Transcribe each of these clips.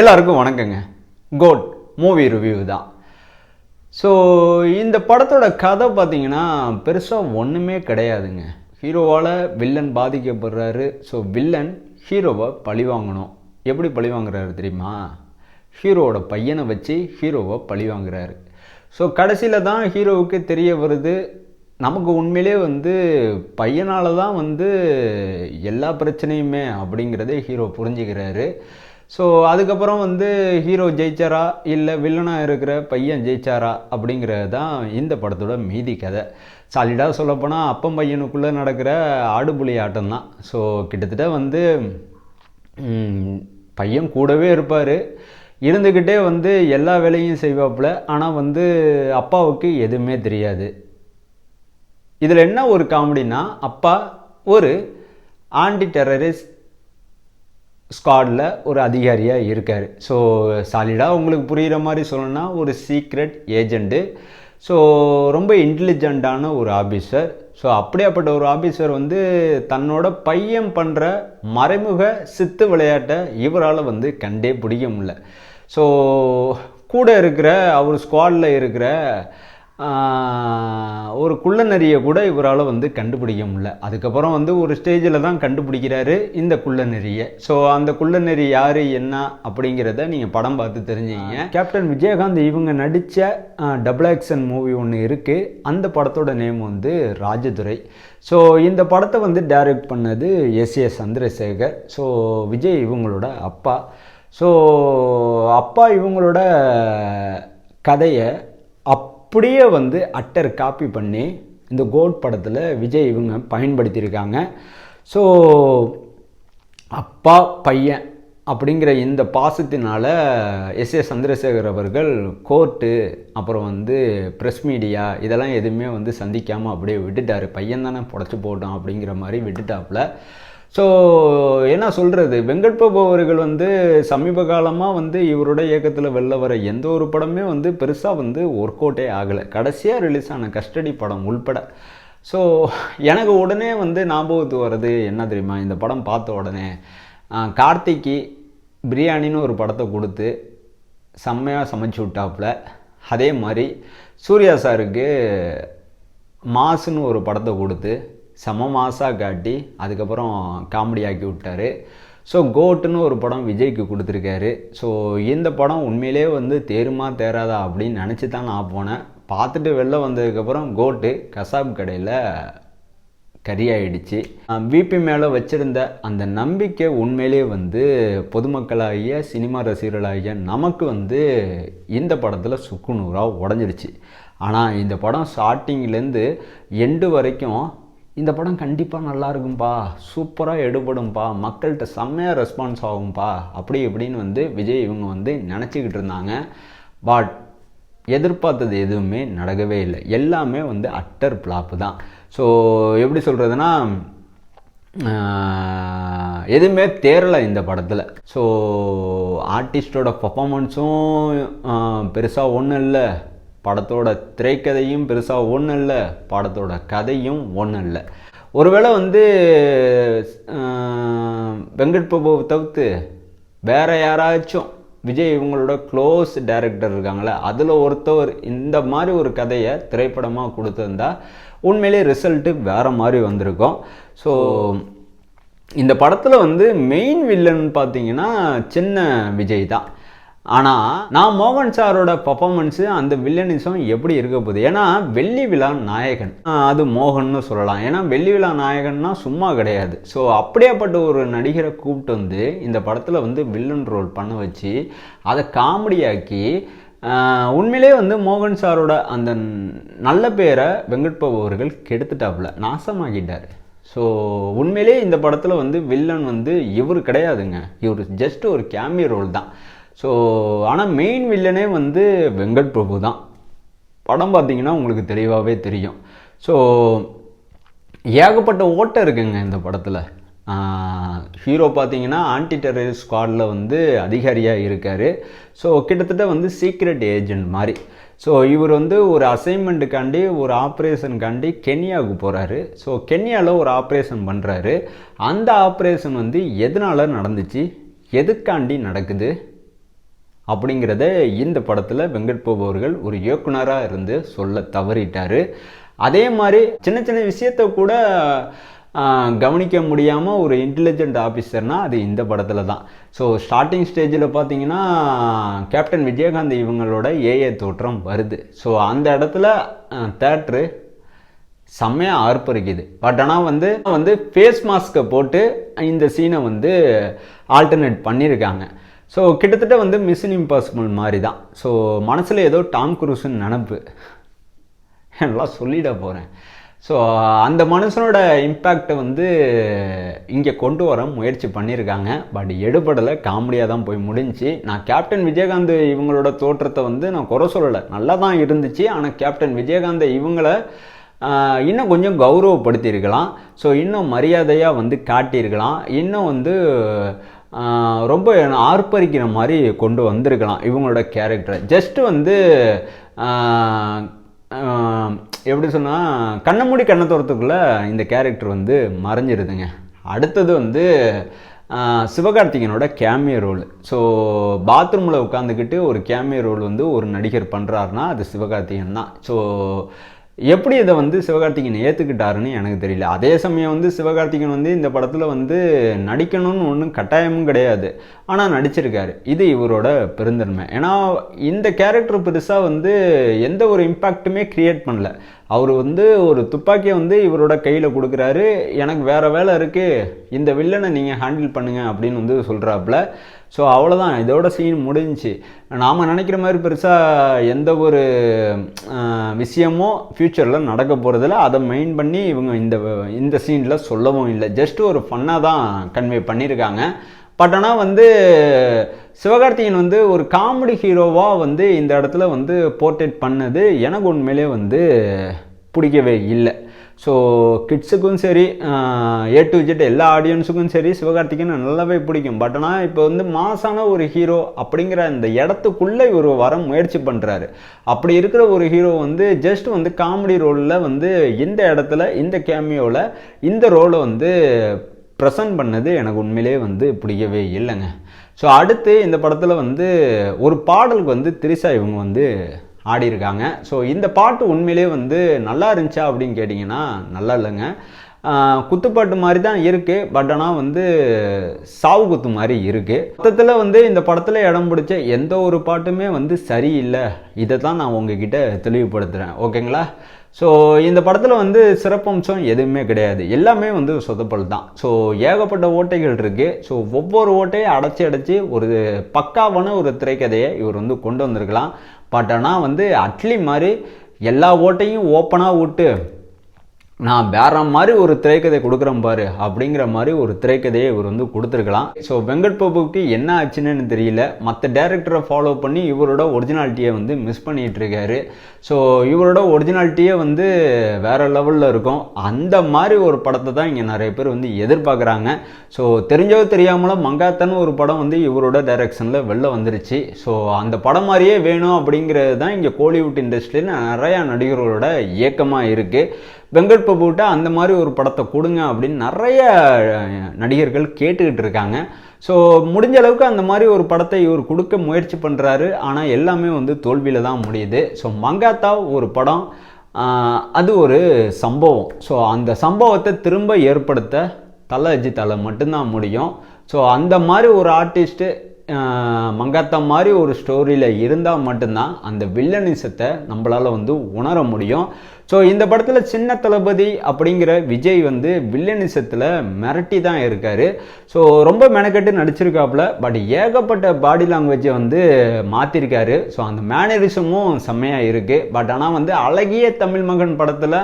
எல்லாருக்கும் வணக்கங்க. Code movie review தான். ஸோ இந்த படத்தோட கதை பார்த்தீங்கன்னா பெருசாக ஒன்றுமே கிடையாதுங்க. ஹீரோவால் வில்லன் பாதிக்கப்படுறாரு. ஸோ வில்லன் ஹீரோவை பழி வாங்கணும். எப்படி பழி வாங்குறாரு தெரியுமா? ஹீரோவோட பையனை வச்சு ஹீரோவை பழி வாங்குறாரு. ஸோ கடைசியில் தான் ஹீரோவுக்கு தெரிய வருது. நமக்கு உண்மையிலே வந்து பையனால் தான் வந்து எல்லா பிரச்சனையுமே அப்படிங்கிறதே ஹீரோ புரிஞ்சுக்கிறாரு. ஸோ அதுக்கப்புறம் வந்து ஹீரோ ஜெயிச்சாரா? இல்லை வில்லனாக இருக்கிற பையன் ஜெயிச்சாரா? அப்படிங்கிறது தான் இந்த படத்தோட மீதி கதை. சாலிடாக சொல்லப்போனால் அப்பம் பையனுக்குள்ளே நடக்கிற ஆடுபுலி ஆட்டம் தான். ஸோ கிட்டத்தட்ட வந்து பையன் கூடவே இருப்பார். இருந்துக்கிட்டே வந்து எல்லா வேலையும் செய்வாப்புல. ஆனால் வந்து அப்பாவுக்கு எதுவுமே தெரியாது. இதில் என்ன ஒரு காமெடினா அப்பா ஒரு ஆன்டி டெரரிஸ்ட் ஸ்குவாடில் ஒரு அதிகாரியாக இருக்கார். ஸோ சாலிடாக உங்களுக்கு புரிகிற மாதிரி சொல்லணும்னா ஒரு சீக்ரெட் ஏஜெண்ட்டு ஸோ ரொம்ப இன்டெலிஜென்ட்டான ஒரு ஆஃபீஸர் ஸோ அப்படியாப்பட்ட ஒரு ஆஃபீஸர் வந்து தன்னோட பையன் பண்ணுற மறைமுக சித்து விளையாட்டை இவரால் வந்து கண்டே பிடிக்க முடியல. ஸோ கூட இருக்கிற அவர் ஸ்குவாடில் இருக்கிற ஒரு குள்ள நெறியை கூட இவரால் வந்து கண்டுபிடிக்க முடியல. அதுக்கப்புறம் வந்து ஒரு ஸ்டேஜில் தான் கண்டுபிடிக்கிறாரு இந்த குள்ள நெறியை. ஸோ அந்த குள்ள நெறி யார் என்ன அப்படிங்கிறத நீங்கள் படம் பார்த்து தெரிஞ்சீங்க கேப்டன் விஜயகாந்த் இவங்க நடித்த டபுள் ஆக்ஷன் மூவி ஒன்று இருக்குது அந்த படத்தோட நேம் வந்து ராஜதுரை. ஸோ இந்த படத்தை வந்து டைரக்ட் பண்ணது S. A. Chandrasekhar. So Vijay இவங்களோட அப்பா. ஸோ அப்பா இவங்களோட கதையை அப்படியே வந்து அட்டர் காப்பி பண்ணி இந்த கோட் படத்தில் விஜய் இவங்க பயன்படுத்தியிருக்காங்க. ஸோ அப்பா பையன் அப்படிங்கிற இந்த பாசத்தினால எஸ் ஏ சந்திரசேகர் அவர்கள் கோர்ட்டு அப்புறம் வந்து ப்ரெஸ் மீடியா இதெல்லாம் எதுவுமே வந்து சந்திக்காமல் அப்படியே விட்டுட்டார். பையன் தானே புடச்சி போட்டோம் அப்படிங்கிற மாதிரி விட்டுட்டாப்புல. ஸோ என்ன சொல்கிறது வெங்கட் பிரபு அவர்கள் வந்து சமீப காலமாக வந்து இவரோட இயக்கத்தில் வெளில வர எந்த ஒரு படமே வந்து பெருசாக வந்து ஒர்க் அவுட்டே ஆகலை. கடைசியாக ரிலீஸ் ஆன கஸ்டடி படம் உள்பட. ஸோ எனக்கு உடனே வந்து ஞாபகத்து வர்றது என்ன தெரியுமா? இந்த படம் பார்த்த உடனே கார்த்திக்கு பிரியாணின்னு ஒரு படத்தை கொடுத்து செம்மையாக சமைச்சு விட்டாப்புல. அதே மாதிரி சூர்யா சாருக்கு மாசுன்னு ஒரு படத்தை கொடுத்து செம மாசாக காட்டி அதுக்கப்புறம் காமெடி ஆக்கி விட்டாரு. ஸோ கோட்டுன்னு ஒரு படம் விஜய்க்கு கொடுத்துருக்காரு. ஸோ இந்த படம் உண்மையிலே வந்து தேருமா தேராதா அப்படின்னு நினச்சி தான் நான் போனேன். பார்த்துட்டு வெளில வந்ததுக்கப்புறம் கோட்டு கசாப் கடையில் கரியாயிடுச்சு. விபி மேலே வச்சிருந்த அந்த நம்பிக்கை உண்மையிலே வந்து பொதுமக்களாகிய சினிமா ரசிகர்களாகிய நமக்கு வந்து இந்த படத்தில் சுக்குநூறாக உடஞ்சிடுச்சு. ஆனால் இந்த படம் ஸ்டார்டிங்லேருந்து எண்டு வரைக்கும் இந்த படம் கண்டிப்பாக நல்லா இருக்கும்பா சூப்பராக எடுபடும்பா மக்கள்கிட்ட செம்மையாக ரெஸ்பான்ஸ் ஆகும்பா அப்படி இப்படின்னு வந்து விஜய் இவங்க வந்து நினச்சிக்கிட்டு இருந்தாங்க. பட் எதிர்பார்த்தது எதுவுமே நடக்கவே இல்லை. எல்லாமே வந்து அட்டர் பிளாப்பு தான். ஸோ எப்படி சொல்கிறதுனா எதுவுமே தேரலை இந்த படத்தில். ஸோ ஆர்டிஸ்டோட பர்ஃபாமன்ஸும் பெருசாக ஒன்றும் இல்லை. படத்தோட திரைக்கதையும் பெருசாக ஒன்றும் இல்லை படத்தோட கதையும் ஒன்றும் இல்லை ஒருவேளை வந்து வெங்கட் பிரபுவை தவிர்த்து வேறு யாராச்சும் விஜய் இவங்களோட க்ளோஸ் டைரக்டர் இருக்காங்களே அதில் ஒருத்தவர் இந்த மாதிரி ஒரு கதையை திரைப்படமாக கொடுத்துருந்தா உண்மையிலே ரிசல்ட்டு வேறு மாதிரி வந்திருக்கும். ஸோ இந்த படத்தில் வந்து மெயின் வில்லன் பார்த்தீங்கன்னா சின்ன விஜய் தான். ஆனால் நான் மோகன் சாரோட பர்ஃபாமன்ஸு அந்த வில்லனிசம் எப்படி இருக்க போகுது? ஏன்னா வெள்ளி விழா நாயகன். அது மோகன்னு சொல்லலாம். ஏன்னா வெள்ளி விழா நாயகன்னா சும்மா கிடையாது. ஸோ அப்படியாப்பட்ட ஒரு நடிகரை கூப்பிட்டு வந்து இந்த படத்தில் வந்து வில்லன் ரோல் பண்ண வச்சு அதை காமெடியாக்கி உண்மையிலே வந்து மோகன் சாரோட அந்த நல்ல பேரை வெங்கட் அவர்கள் கெடுத்துட்டாப்புல நாசமாக்கிட்டார். ஸோ உண்மையிலே இந்த படத்தில் வந்து வில்லன் வந்து இவர் கிடையாதுங்க. இவர் ஜஸ்ட் ஒரு கேமிய ரோல் தான். ஸோ ஆனால் மெயின் வில்லனே வந்து வெங்கட் பிரபு தான். படம் பார்த்தீங்கன்னா உங்களுக்கு தெளிவாகவே தெரியும். ஸோ ஏகப்பட்ட ஓட்டம் இருக்குங்க இந்த படத்தில். ஹீரோ பார்த்தீங்கன்னா ஆன்டி டெரரிஸ்ட் ஸ்குவாடில் வந்து அதிகாரியாக இருக்கார். ஸோ கிட்டத்தட்ட வந்து சீக்ரெட் ஏஜென்ட் மாதிரி. ஸோ இவர் வந்து ஒரு அசைன்மெண்ட்டுக்காண்டி ஒரு ஆப்ரேஷனுக்காண்டி கென்யாவுக்கு போகிறாரு ஸோ கென்யாவில் ஒரு ஆப்ரேஷன் பண்ணுறாரு அந்த ஆப்ரேஷன் வந்து எதனால் நடந்துச்சு? எதுக்காண்டி நடக்குது? அப்படிங்கிறத இந்த படத்தில் வெங்கட் பிரபு அவர்கள் ஒரு இயக்குனராக இருந்து சொல்ல தவறிட்டார். அதே மாதிரி சின்ன சின்ன விஷயத்த கூட கவனிக்க முடியாமல் ஒரு இன்டெலிஜென்ட் ஆஃபீஸர்னால் அது இந்த படத்தில் தான். ஸோ ஸ்டார்டிங் ஸ்டேஜில் பார்த்தீங்கன்னா கேப்டன் விஜயகாந்த் இவங்களோட ஏஏ தோற்றம் வருது. ஸோ அந்த இடத்துல தேட்ரு செம்மையாக ஆர்ப்பரிக்குது. பட் ஆனால் வந்து வந்து ஃபேஸ் மாஸ்க்கை போட்டு இந்த சீனை வந்து ஆல்டர்னேட் பண்ணியிருக்காங்க ஸோ கிட்டத்தட்ட வந்து மிஷின் இம்பாசிபிள் மாதிரி தான் ஸோ மனசில் ஏதோ டாம் குரூஸ்ன்னு நினப்பு. எல்லாம் சொல்லிட போகிறேன் ஸோ அந்த மனுஷனோட இம்பேக்டை வந்து இங்கே கொண்டு வர முயற்சி பண்ணியிருக்காங்க பட் எடுபடலை காமெடியாக தான் போய் முடிஞ்சுச்சு நான் கேப்டன் விஜயகாந்த் இவங்களோட தோற்றத்தை வந்து நான் குறை சொல்லலை. நல்லா தான் இருந்துச்சு. ஆனால் கேப்டன் விஜயகாந்த் இவங்கள இன்னும் கொஞ்சம் கௌரவப்படுத்தியிருக்கலாம். ஸோ இன்னும் மரியாதையாக வந்து காட்டியிருக்கலாம். இன்னும் வந்து ரொம்ப ஆர்ப்பரிக்கிற மாதிரி கொண்டு வந்திருக்கலாம் இவங்களோட கேரக்டரை ஜஸ்ட் வந்து எப்படி சொன்னால் கண்ணை மூடி கண்ணை தோரத்துக்குள்ளே இந்த கேரக்டர் வந்து மறைஞ்சிருதுங்க. அடுத்தது வந்து சிவகார்த்திகனோட சிவகார்த்திகேயனோட கேமியோ ரோல் ஸோ பாத்ரூமில் உட்காந்துக்கிட்டு ஒரு கேமியோ ரோல் வந்து ஒரு நடிகர் பண்ணுறாருனா அது சிவகார்த்திகேயன் தான். ஸோ எப்படி இதை வந்து சிவகார்த்திகேயன் ஏற்றுக்கிட்டாருன்னு எனக்கு தெரியல. அதே சமயம் வந்து சிவகார்த்திகேயன் வந்து இந்த படத்தில் வந்து நடிக்கணும்னு ஒன்றும் கட்டாயமும் கிடையாது. ஆனால் நடிச்சிருக்காரு. இது இவரோட பெருந்தன்மை. ஏன்னா இந்த கேரக்டர் பெருசாக வந்து எந்த ஒரு இம்பேக்ட்டுமே க்ரியேட் பண்ணல. அவர் வந்து ஒரு துப்பாக்கியை வந்து இவரோட கையில் கொடுக்குறாரு. எனக்கு வேறு வேலை இருக்குது இந்த வில்லனை நீங்கள் ஹேண்டில் பண்ணுங்க அப்படின்னு வந்து சொல்கிறாப்புல ஸோ அவ்வளோதான் இதோட சீன் முடிஞ்சிச்சு. நாம் நினைக்கிற மாதிரி பெருசாக எந்த ஒரு விஷயமும் ஃப்யூச்சரில் நடக்க போகிறதில்ல அதை மெயின் பண்ணி இவங்க இந்த இந்த சீனில் சொல்லவும் இல்லை. ஜஸ்ட் ஒரு ஃபன்னாக தான் கன்வே பண்ணியிருக்காங்க பட் ஆனால் வந்து சிவகார்த்திகேயன் வந்து ஒரு காமெடி ஹீரோவாக வந்து இந்த இடத்துல வந்து போர்ட்ரேட் பண்ணது எனக்கு உண்மையிலே வந்து பிடிக்கவே இல்லை. ஸோ கிட்ஸுக்கும் சரி ஏ டு ஜெட் எல்லா ஆடியன்ஸுக்கும் சரி சிவகார்த்திகேயன் நல்லாவே பிடிக்கும். பட் ஆனால் இப்போ வந்து மாசான ஒரு ஹீரோ அப்படிங்கிற அந்த இடத்துக்குள்ளே இவர் வர முயற்சி பண்ணுறாரு அப்படி இருக்கிற ஒரு ஹீரோ வந்து ஜஸ்ட் வந்து காமெடி ரோலில் வந்து இந்த இடத்துல இந்த கேமியோவில் இந்த ரோலை வந்து ப்ரெசன்ட் பண்ணது எனக்கு உண்மையிலேயே வந்து பிடிக்கவே இல்லைங்க. ஸோ அடுத்து இந்த படத்தில் வந்து ஒரு பாடலுக்கு வந்து திரிசா இவங்க வந்து ஆடியிருக்காங்க. ஸோ இந்த பாட்டு உண்மையிலேயே வந்து நல்லா இருந்துச்சா அப்படின்னு கேட்டிங்கன்னா நல்லா இல்லைங்க. குத்துப்பாட்டு மாதிரி தான் இருக்குது பட் ஆனால் வந்து சாவு குத்து மாதிரி இருக்குது மொத்தத்தில் வந்து இந்த படத்தில் இடம் பிடிச்ச எந்த ஒரு பாட்டுமே வந்து சரியில்லை. இதை தான் நான் உங்ககிட்ட தெளிவுபடுத்துகிறேன் ஓகேங்களா? ஸோ இந்த படத்தில் வந்து சிறப்பம்சம் எதுவுமே கிடையாது. எல்லாமே வந்து சொதப்பல் தான். ஸோ ஏகப்பட்ட ஓட்டைகள் இருக்குது ஸோ ஒவ்வொரு ஓட்டையும் அடைச்சி அடைச்சி ஒரு பக்காவான ஒரு திரைக்கதையை இவர் வந்து கொண்டு வந்திருக்கலாம். பட் ஆனால் வந்து அட்லி மாதிரி எல்லா ஓட்டையும் ஓப்பனாக விட்டு நான் வேற மாதிரி ஒரு திரைக்கதை கொடுக்குறேன் பாரு அப்படிங்கிற மாதிரி ஒரு திரைக்கதையை இவர் வந்து கொடுத்துருக்கலாம். ஸோ வெங்கட் பிரபுவுக்கு என்ன ஆச்சுன்னு தெரியல. மற்ற டேரக்டரை ஃபாலோ பண்ணி இவரோட ஒரிஜினாலிட்டியை வந்து மிஸ் பண்ணிட்டு இருக்காரு ஸோ இவரோட ஒரிஜினாலிட்டியே வந்து வேற லெவலில் இருக்கும். அந்த மாதிரி ஒரு படத்தை தான் இங்கே நிறைய பேர் வந்து எதிர்பார்க்குறாங்க. ஸோ தெரிஞ்சோ தெரியாமலோ மங்காத்தன் ஒரு படம் வந்து இவரோட டைரக்ஷனில் வெளில வந்துருச்சு. ஸோ அந்த படம் மாதிரியே வேணும் அப்படிங்கிறது தான் இங்கே கோலிவுட் இண்டஸ்ட்ரியில் நிறையா நடிகர்களோட இயக்கமாக இருக்குது வெங்கட் பிரபுட்ட அந்த மாதிரி ஒரு படத்தை கொடுங்க அப்படின்னு நிறைய நடிகர்கள் கேட்டுக்கிட்டு இருக்காங்க. ஸோ முடிஞ்ச அளவுக்கு அந்த மாதிரி ஒரு படத்தை இவர் கொடுக்க முயற்சி பண்ணுறாரு ஆனால் எல்லாமே வந்து தோல்வியில் தான் முடியுது. ஸோ மங்காத்தா ஒரு படம் அது ஒரு சம்பவம். ஸோ அந்த சம்பவத்தை திரும்ப ஏற்படுத்த தலை அஜித்தால மட்டும்தான் முடியும். ஸோ அந்த மாதிரி ஒரு ஆர்டிஸ்ட்டு மங்காத்தா மாதிரி ஒரு ஸ்டோரியில் இருந்தால் மட்டும்தான் அந்த வில்லனிசத்தை நம்மளால் வந்து உணர முடியும். ஸோ இந்த படத்தில் சின்ன தளபதி அப்படிங்கிற விஜய் வந்து வில்லனிசத்தில் மிரட்டி தான் இருக்கார். ஸோ ரொம்ப மெனக்கெட்டு நடிச்சிருக்காப்புல பட் ஏகப்பட்ட பாடி லாங்குவேஜை வந்து மாற்றிருக்காரு ஸோ அந்த மேனரிசமும் செம்மையாக இருக்குது பட் ஆனால் வந்து அழகிய தமிழ் மகன் படத்தில்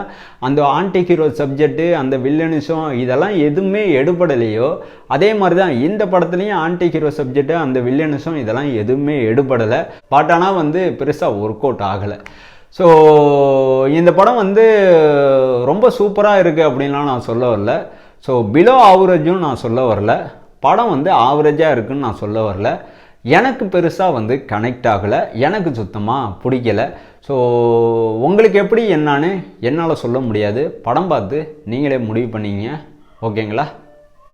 அந்த ஆன்டி ஹீரோ சப்ஜெக்ட்டு அந்த வில்லனிசம் இதெல்லாம் எதுவுமே எடுபடலையோ அதே மாதிரி தான் இந்த படத்துலையும் ஆன்டி ஹீரோ சப்ஜெக்ட்டு அந்த வில்லனிசம் இதெல்லாம் எதுவுமே எடுபடலை. பட் ஆனால் வந்து பெருசாக ஒர்க் அவுட் ஆகலை. ஸோ இந்த படம் வந்து ரொம்ப சூப்பராக இருக்குது அப்படின்லாம் நான் சொல்ல வரல. ஸோ பிலோ ஆவரேஜும் நான் சொல்ல வரல. படம் வந்து ஆவரேஜாக இருக்குன்னு நான் சொல்ல வரல. எனக்கு பெருசாக வந்து கனெக்ட் ஆகலை. எனக்கு சுத்தமாக பிடிக்கல. ஸோ உங்களுக்கு எப்படி என்னான்னு என்னால் சொல்ல முடியாது. படம் பார்த்து நீங்களே முடிவு பண்ணிங்க. ஓகேங்களா?